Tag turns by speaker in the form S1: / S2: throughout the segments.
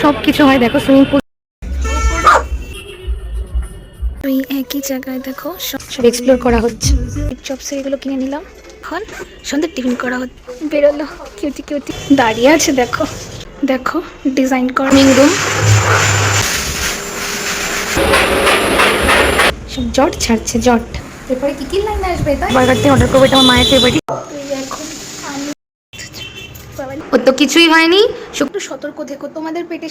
S1: সব কিছু হয় দেখো সুইমিং পুল ওই একই জায়গায় দেখো সব এক্সপ্লোর করা হচ্ছে। চপসে এগুলো কিনে নিলাম। এখন সন্ধ্যে টিফিন করা হচ্ছে। বেরোলো কিউটি কিউটি দাঁড়িয়ে আছে দেখো। দেখো ডিজাইন করা। রুম সব জট ছাড়ছে জট। এরপরে কি কি লাইন আসবে তাই? বার্গারটি অর্ডার করব এটা আমার মায়ের ফেভারিট ওর তো কিছুই হয়নি। শুক্র সতর্ক থেকো তোমাদের পেটে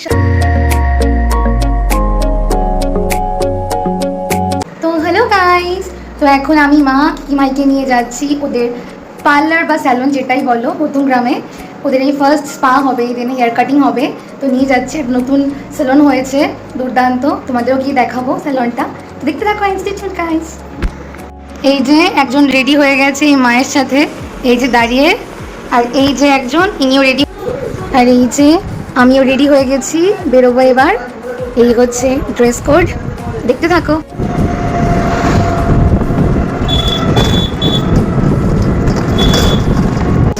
S1: তো হ্যালো গাইস তো এখন আমি মা কিমাইকে নিয়ে যাচ্ছি ওদের পার্লার বা স্যালন যেটাই বলো প্রথম গ্রামে। ওদের এই ফার্স্ট স্পা হবে এই দিনে হেয়ার কাটিং হবে। তো নিয়ে যাচ্ছে নতুন স্যালন হয়েছে দুর্দান্ত। তোমাদেরও গিয়ে দেখাবো স্যালনটা তো দেখতে থাকো ইনস্টিটিউট গাইস এই যে একজন রেডি হয়ে গেছে এই মায়ের সাথে। এই যে দাঁড়িয়ে আর এই যে একজন, ইনিও রেডি আর এই যে আমিও রেডি হয়ে গেছি, বেরোবো এবার। এই হচ্ছে ড্রেস কোড দেখতে থাকো।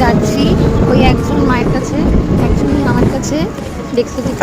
S1: যাচ্ছি ওই একজন মায়ের কাছে একজন আমার কাছে দেখতে দেখতে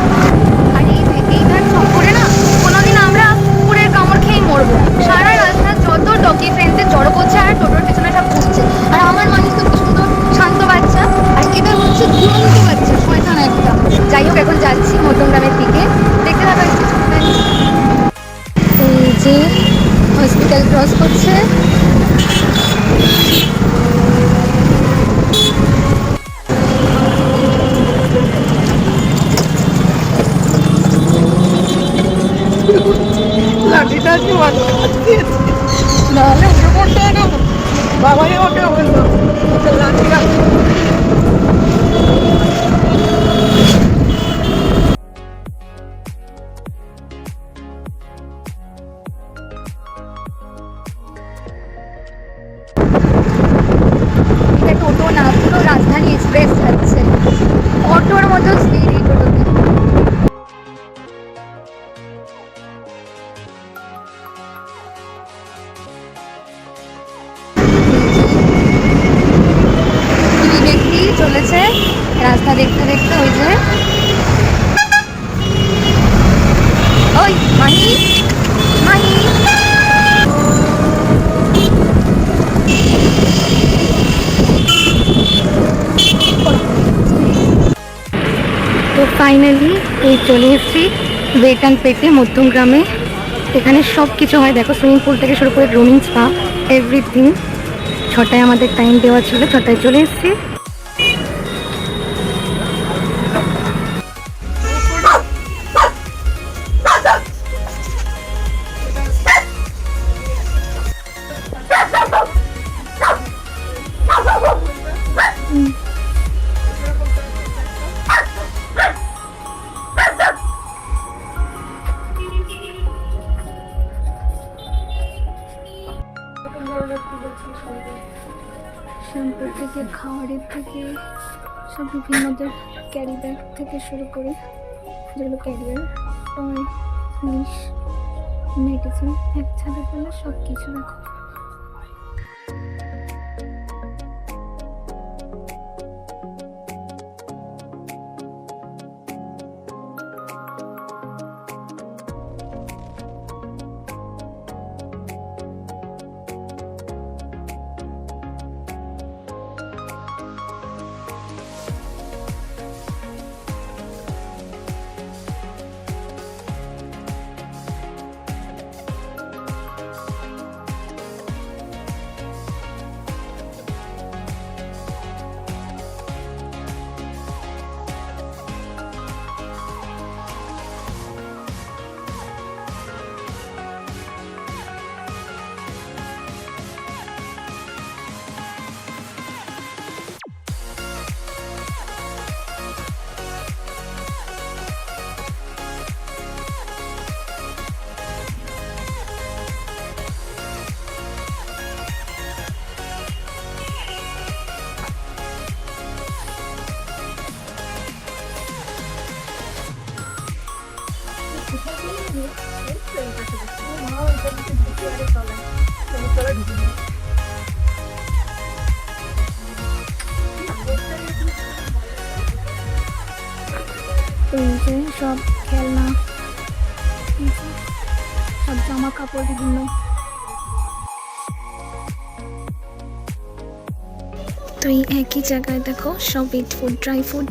S1: ফাইনালি এই চলে এসেছি বেটান পেটে মধ্যমগ্রামে এখানে সব কিছু হয়। দেখো সুইমিং পুল থেকে শুরু করে রুমিং স্পা এভরিথিং ছটায় আমাদের টাইম দেওয়া ছিল, ছটায় চলে এসেছি। থেকে সব বিভিন্ন ক্যারি ব্যাগ থেকে শুরু করে যেগুলো ক্যারিয়ার টয় জিনিস মেডিসিন এক ছাদে ফেলে সব কিছু রাখো।
S2: এই সব খেলনা, সব জামা কাপড় বিভিন্ন। তো এই একই জায়গায় দেখো, সব ইট ফুড ড্রাই ফুড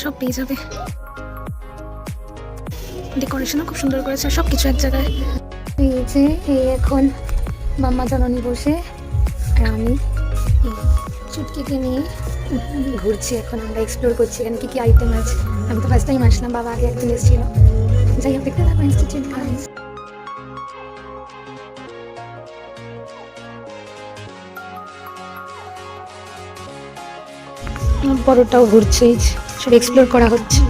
S2: সব পেয়ে যাবে। ডেকোরেশনও খুব সুন্দর করেছে সব কিছু এক জায়গায়। এই যে, এই এখন মাম্মা জননী বসে, আর আমি চুটকিকে নিয়ে ঘুরছি এখন, আমরা এক্সপ্লোর করছি এখানে কী কী আইটেম আছে। আমি তো ফার্স্ট টাইম আসলাম বাবা আগে একদিন এসেছিল। যাই হোক দেখতে থাকো ইনস্টিটিউট গাইস বড়টাও ঘুরছে সব এক্সপ্লোর করা হচ্ছে।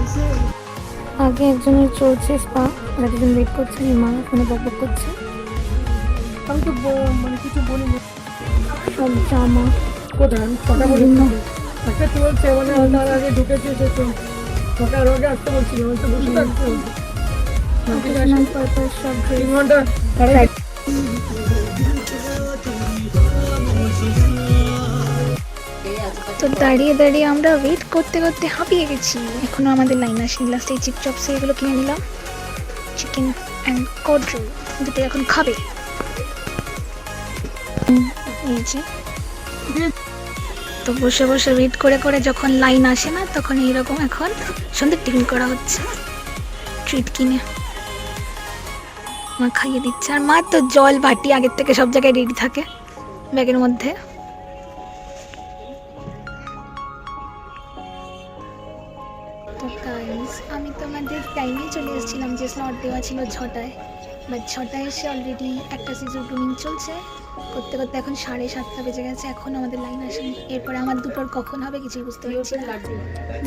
S2: আগে একজনের চলছে স্পা আর একজন ওয়েট করছে মা ওখানে বক বক করছে।
S3: আমি তো মানে কিছু বলিনি
S2: সব জামা
S3: কোথায়? বলি
S2: বিভিন্ন।
S3: একটা চলছে মানে তার আগে ঢুকেছে সে আসতে আমি তো বসে
S2: তো দাঁড়িয়ে দাঁড়িয়ে আমরা ওয়েট করতে করতে হাঁপিয়ে গেছি। এখনও আমাদের লাইন আসেনি। লাস্টে চিপ চপস এগুলো কিনে নিলাম। চিকেন অ্যান্ড কড রোল দুটো এখন খাবে। এই যে। তো বসে বসে ওয়েট করে করে যখন লাইন আসে না, তখন এইরকম এখন সন্ধ্যে টিফিন করা হচ্ছে। ট্রিট কিনে। মা খাইয়ে দিচ্ছে। আর মা তো জল বাটি আগের থেকে সব জায়গায় রেডি থাকে, ব্যাগের মধ্যে। আমি তো আমাদের টাইমে চলে এসেছিলাম যে স্লট দেওয়া ছিল ছটায়। বাট ছটায় এসে অলরেডি একটা সিজন গ্রুমিং চলছে। করতে করতে এখন সাড়ে সাতটা বেজে গেছে এখন আমাদের লাইন আসেনি। এরপরে আমার দুপুর কখন হবে কিছুই বুঝতে পারছি না।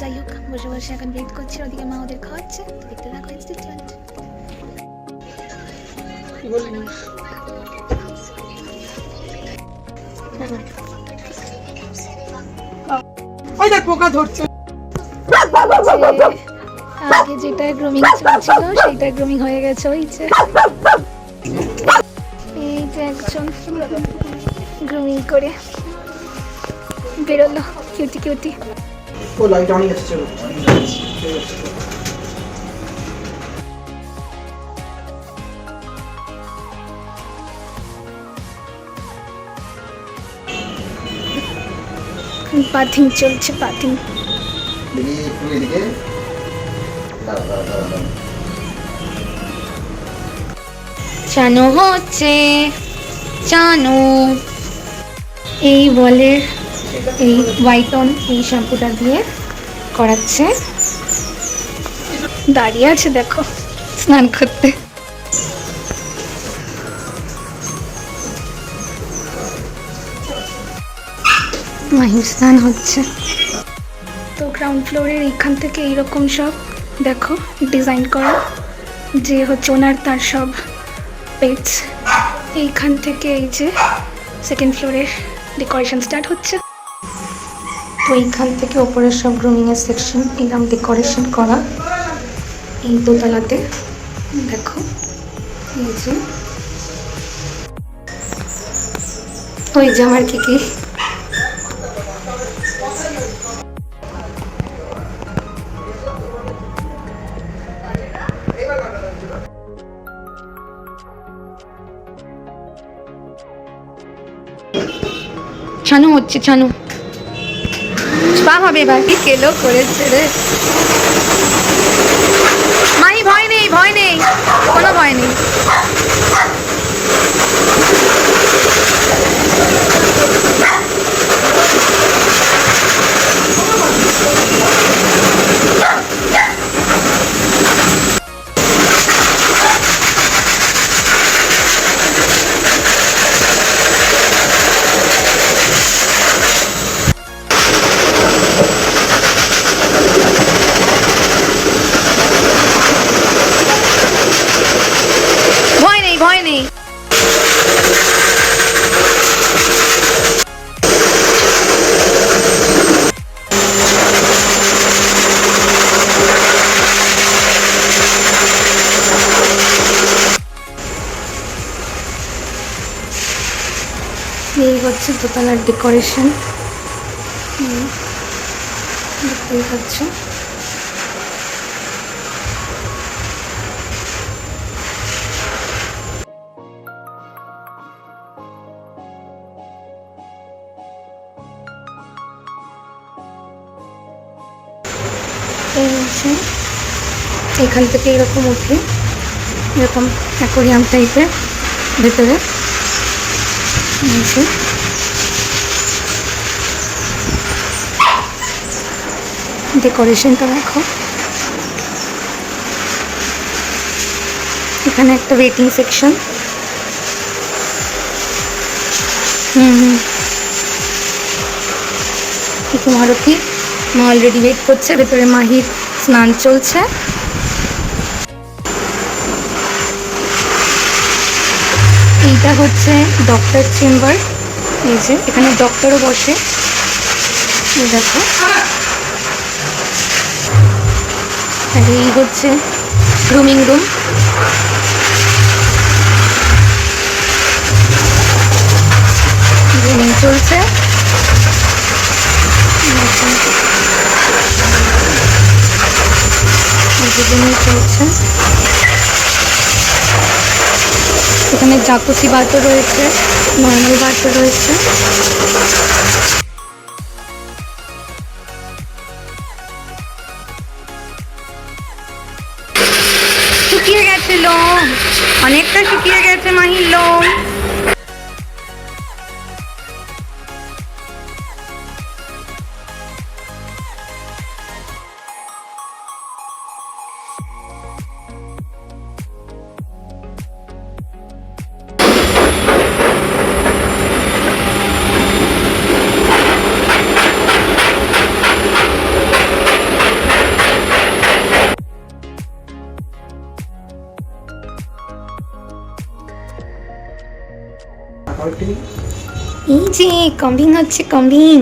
S2: যাই হোক বসে বসে এখন ওয়েট করছি ওদিকে মা ওদের খাওয়াচ্ছে। তো দেখতে থাকো ইনস্টিটিউট
S3: ওই দেখ পোকা ধরছে।
S2: আগে যেটা গ্রুমিং চলছিল সেটা গ্রুমিং হয়ে গেছে ওই যে। যে একজন গ্রুমিং করে। বেরোলো কিউটি কিউটি
S4: ও লাইট অনই আছে চলো
S2: বাথিং চলছে বাথিং
S4: দেখি একটু এদিকে। দাঁড়া দাঁড়া দাঁড়া
S2: চানো হচ্ছে। চানো এই বলের এই হোয়াইট অন এই শ্যাম্পুটা দিয়ে করাচ্ছে। দাঁড়িয়ে আছে, দেখো, স্নান করতে। স্নান হচ্ছে। তো গ্রাউন্ড ফ্লোরের এইখান থেকে এইরকম সব, দেখো ডিজাইন করা। যে হচ্ছে ওনার, তার সব। পেটস এইখান থেকে এই যে সেকেন্ড ফ্লোরে ডেকোরেশন স্টার্ট হচ্ছে। তো এইখান থেকে ওপরের সব গ্রুমিংয়ের সেকশন এরকম ডেকোরেশন করা। এই দোতলাতে দেখো, এই যে। ওই যে আমার কি কি ছানু হচ্ছে, ছানু। পা হবে এবার কেলো করেছে রে। মাই ভয় নেই ভয় নেই, কোনো ভয় নেই।
S1: হচ্ছে দোতলার ডেকোরেশন। দেখতেই পাচ্ছ। এই এখান থেকে এরকম ওঠে এরকম অ্যাকোরিয়াম টাইপের ভেতরে। ডেকোরেশনটা দেখো। এখানে একটা ওয়েটিং সেকশন। হুম একটু মারুতি। মা অলরেডি ওয়েট করছে, ভেতরে মাহির স্নান চলছে। এইটা হচ্ছে ডক্টর চেম্বার এই যে, এখানে ডক্টরও বসে। দেখো। আর এই হচ্ছে গ্রুমিং রুম। গ্রুমিং চলছে। চলছে। এখানে জাকুসি বাতও রয়েছে, নর্মাল বাতও রয়েছে। শুকিয়ে গেছে লোম। অনেকটা শুকিয়ে গেছে মাহির লোম। এই যে কম্বিং হচ্ছে কম্বিং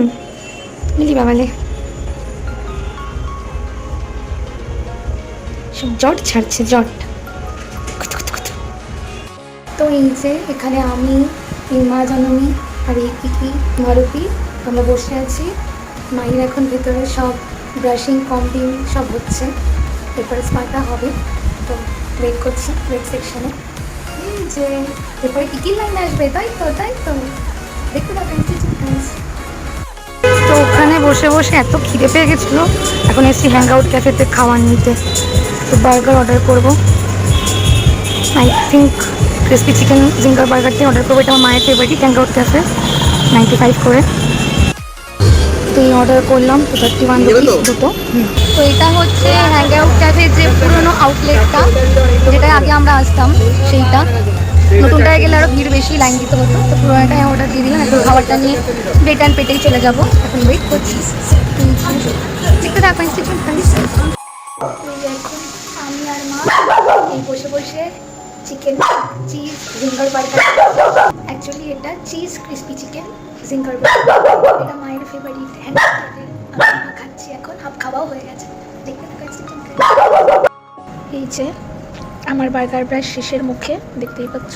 S1: বুঝলি বাবালে। সব জট ছাড়ছে, জট। তো এই যে, এখানে আমি মা জননী আর এই কিকি মারুতি, আমরা বসে আছি। মায়ের এখন ভেতরে সব ব্রাশিং কম্বিং সব হচ্ছে। এরপরে স্পাটা হবে। তো ওয়েট করছি ওয়েট সেকশনে যে এরপরে কি কি লাইন আসবে? তাই তো তাই তো। দেখতে পাবেন তো ওখানে বসে বসে এত খিদে পেয়ে গেছিল। এখন এসছি হ্যাং আউট ক্যাফেতে খাওয়ার নিতে। তো বার্গার অর্ডার করব। I think crispy chicken zinger বার্গারটি order করব। এটা আমার মায়ের favourite hang out café ninety five করে। তো এই অর্ডার করলাম তো থার্টি ওয়ান রুপিস দুটো। তো এটা হচ্ছে হ্যাং আউট ক্যাফে যে পুরোনো আউটলেটটা যেটা আগে আমরা আসতাম সেইটা। নতুনটায় গেলে আরও ভিড় বেশি লাইন দিতে হতো। তো পুরোনোটাই অর্ডার দিয়ে দিলাম, এখন খাবারটা নিয়ে অ্যান্ড পেটেই চলে যাব। এখন ওয়েট করছি। দেখতে থাকো ইনস্টিটিউট আমি আর মা বসে বসে chicken cheese zinger burger actually এটা cheese crispy chicken zinger burger এটা মায়ের ফেভারিট হ্যান্ড খাচ্ছি এখন। হাফ খাওয়াও হয়ে গেছে। দেখতে থাকো এই যে আমার বার্গার প্রায় শেষের মুখে দেখতেই পাচ্ছ।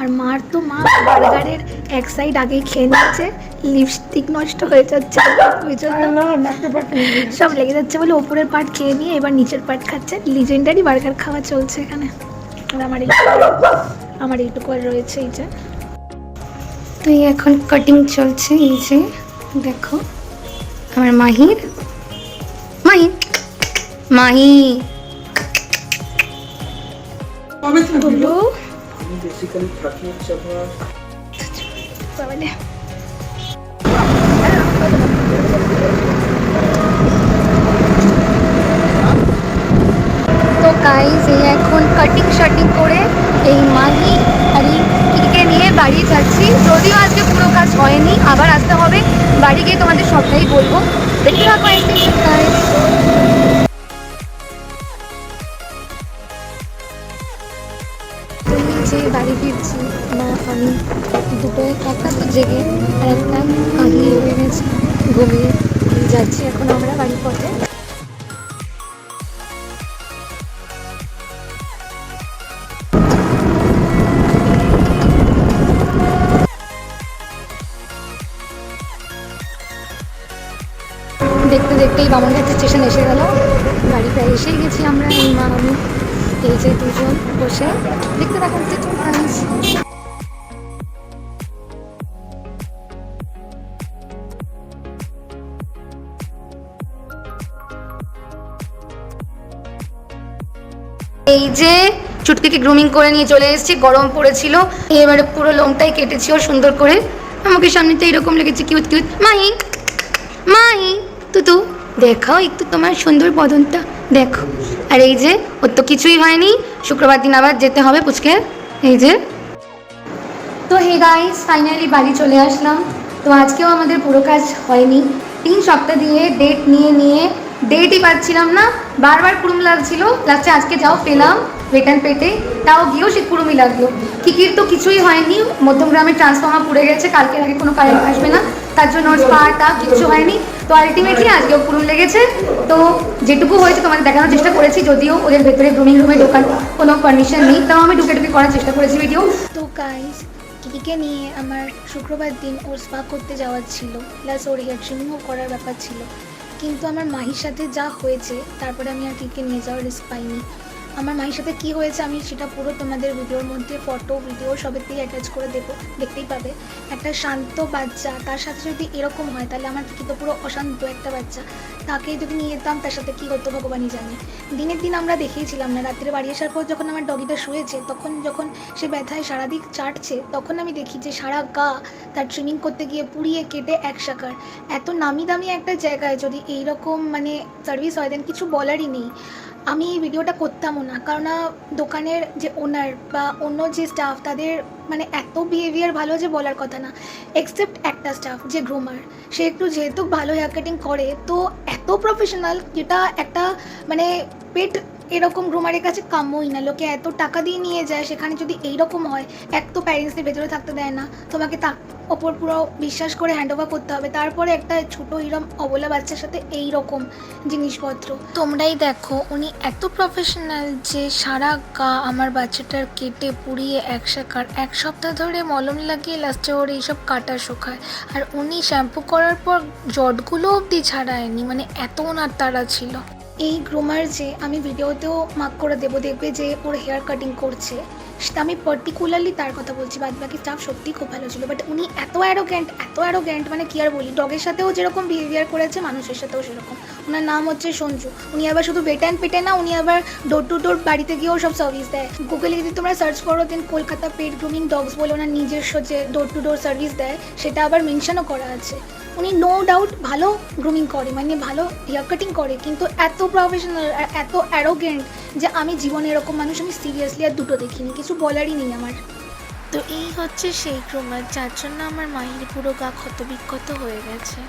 S1: আর মার তো মা বার্গারের এক সাইড আগেই খেয়ে নিচ্ছে লিপস্টিক নষ্ট হয়ে যাচ্ছে ওই জন্য সব লেগে যাচ্ছে বলে ওপরের পার্ট খেয়ে নিয়ে এবার নিচের পার্ট খাচ্ছে। লিজেন্ডারি বার্গার খাওয়া চলছে এখানে। আর আমার আমার এইটুকু আর রয়েছে এই যে। তো এই এখন কাটিং চলছে এই যে দেখো। আমার মাহির। মাহি মাহি বাবালে তো গাইজ এই এখন কাটিং শাটিং করে এই মাহি আর কিকে নিয়ে বাড়ি যাচ্ছি। যদিও আজকে পুরো কাজ হয়নি আবার আসতে হবে। বাড়ি গিয়ে তোমাদের সবটাই বলব। দেখতে থাকো বাড়ি ফিরছি। মা, আমি দুটো একটা তো জেগে একটা কাঁদিয়ে হয়ে ঘুমিয়ে যাচ্ছি এখন আমরা বাড়ি পথে। দেখতে দেখতেই বামনঘাট স্টেশন এসে গেল। বাড়ি প্রায় এসেই গেছি আমরা এই মা, আমি। এই যে দুজন বসে দেখতে থাকুন। এই যে চুটকিকে গ্রুমিং করে নিয়ে চলে এসেছি, গরম পড়েছিল। এবারে পুরো লোমটাই কেটেছি ওর সুন্দর করে। আমাকে সামনে তো এরকম লেগেছে কিউট কিউট মাহি মাহি তুতু দেখাও একটু তোমার সুন্দর বদনটা। দেখো, আর এই যে, ওর তো কিছুই হয়নি। শুক্রবার দিন আবার যেতে হবে পুচকে। এই যে। তো হে গাইস ফাইনালি বাড়ি চলে আসলাম। তো আজকেও আমাদের পুরো কাজ হয়নি। তিন সপ্তাহ দিয়ে ডেট নিয়ে নিয়ে ডেটই পাচ্ছিলাম না। বারবার কুড়ুম লাগছিল। লাস্টে আজকে যাও পেলাম বেটান পেটে তাও গিয়েও সে কুড়ুমি লাগল। কিকির তো কিছুই হয়নি। মধ্যমগ্রামে ট্রান্সফর্মার পুড়ে গেছে। কালকের আগে কোনো কারেন্ট আসবে না। তার জন্য ওর স্পাটা কিচ্ছু হয়নি। তো আলটিমেটলি আজকেও কুড়ুম লেগেছে। তো যেটুকু হয়েছে তোমাদের দেখানোর চেষ্টা করেছি, যদিও ওদের ভেতরে গ্রুমিং রুমে ঢোকার কোনো পারমিশন নেই। তাও আমি ঢুকে ঢুকে করার চেষ্টা করেছি ভিডিও
S2: তো গাইস কিকিকে নিয়ে আমার শুক্রবার দিন ওর স্পা করতে যাওয়ার ছিল প্লাস ওর হেয়ার ট্রিমিংও করার ব্যাপার ছিল। কিন্তু আমার মাহির সাথে যা হয়েছে, তারপরে আমি আর কিকে নিয়ে যাওয়ার রিস্ক পাইনি। আমার মায়ের সাথে কি হয়েছে আমি সেটা পুরো তোমাদের ভিডিওর মধ্যে ফটো ভিডিও সবের সবেতেই অ্যাটাচ করে দেবো দেখতেই পাবে। একটা শান্ত বাচ্চা, তার সাথে যদি এরকম হয়, তাহলে আমার কি তো পুরো অশান্ত একটা বাচ্চা। তাকে যদি নিয়ে যেতাম, তার সাথে কী হতো ভগবানই জানে। দিনের দিন আমরা দেখিয়েছিলাম না, রাত্রে বাড়ি আসার পর যখন আমার ডগিটা শুয়েছে, তখন যখন সে ব্যথায় সারাদিক চাটছে, তখন আমি দেখি যে সারা গা তার ট্রিমিং করতে গিয়ে পুড়িয়ে কেটে এক শাকার এত নামি দামি একটা জায়গায় যদি এইরকম মানে সার্ভিস হয় দেন কিছু বলারই নেই। আমি এই ভিডিওটা করতামও না কারণ দোকানের যে ওনার বা অন্য যে স্টাফ তাদের মানে এত বিহেভিয়ার ভালো যে বলার কথা না এক্সেপ্ট একটা স্টাফ যে গ্রুমার সে একটু যেহেতু ভালো হেয়ার কাটিং করে, তো এত প্রফেশনাল যেটা একটা মানে পেট এরকম গ্রোমারের কাছে কাম্যই না। লোকে এত টাকা দিয়ে নিয়ে যায়, সেখানে যদি এইরকম হয়, এক তো প্যারেন্টসদের ভেতরে থাকতে দেয় না। তোমাকে তা ওপর পুরো বিশ্বাস করে হ্যান্ড ওভার করতে হবে। তারপরে একটা ছোটো এরম অবলা বাচ্চার সাথে এই রকম জিনিসপত্র। তোমরাই দেখো, উনি এত প্রফেশনাল যে সারা গা আমার বাচ্চাটার কেটে পুড়িয়ে এক শাকার এক সপ্তাহ ধরে মলম লাগিয়ে লাস্টে ওর এইসব কাটা শোকায়। আর উনি শ্যাম্পু করার পর জটগুলো অবধি ছাড়ায়নি মানে এত ওনার তারা ছিল। এই গ্রোমার যে আমি ভিডিওতেও মার্ক করে দেবো, দেখবে যে ওর হেয়ার কাটিং করছে। সেটা আমি পার্টিকুলারলি তার কথা বলছি বাদ বাকি স্টাফ সত্যিই খুব ভালো ছিল। বাট উনি এত অ্যারোগ্যান্ট এত অ্যারোগ্যান্ট মানে কি আর বলি ডগের সাথেও যেরকম বিহেভিয়ার করেছে, মানুষের সাথেও সেরকম। ওনার নাম হচ্ছে সঞ্জু। উনি আবার শুধু বেট অ্যান্ড পেটে না, উনি আবার ডোর টু ডোর বাড়িতে গিয়েও সব সার্ভিস দেয়। গুগলে যদি তোমরা সার্চ করো then Kolkata pet grooming dogs বলে ওনার নিজস্ব যে ডোর টু ডোর সার্ভিস দেয়, সেটা আবার মেনশনও করা আছে। উনি নো ডাউট ভালো গ্রুমিং করে মানে ভালো হেয়ার কাটিং করে কিন্তু এত প্রফেশনাল আর এত অ্যারোগেন্ট যে আমি জীবনে এরকম মানুষ আমি সিরিয়াসলি আর দুটো দেখিনি কিছু বলারই নেই আমার। তো এই হচ্ছে সেই গ্রুমার যার জন্য আমার মাহির পুরো গা ক্ষত বিক্ষত হয়ে গেছে।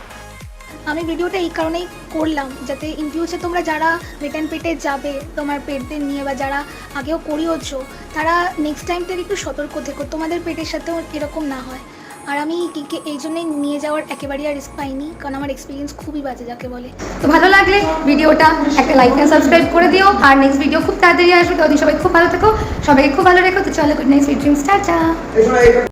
S2: আমি ভিডিওটা এই কারণেই করলাম যাতে ইন ফিউচার তোমরা যারা বেটেন পেটে যাবে তোমার পেটদের নিয়ে বা যারা আগেও করিয়েছো তারা নেক্সট টাইম থেকে একটু সতর্ক থেকো তোমাদের পেটের সাথেও এরকম না হয়। আর আমি কিকে এই জন্যই নিয়ে যাওয়ার একেবারেই আর রিস্ক পাইনি, কারণ আমার এক্সপিরিয়েন্স খুবই বাজে যাকে বলে।
S1: তো ভালো লাগলে ভিডিওটা একটা লাইক আর সাবস্ক্রাইব করে দিও, আর নেক্সট ভিডিও খুব তাড়াতাড়ি আসবে। ততদিন সবাই খুব ভালো থেকো, সবাইকে খুব ভালো রেখো। তো চলো good night sweet dreams tata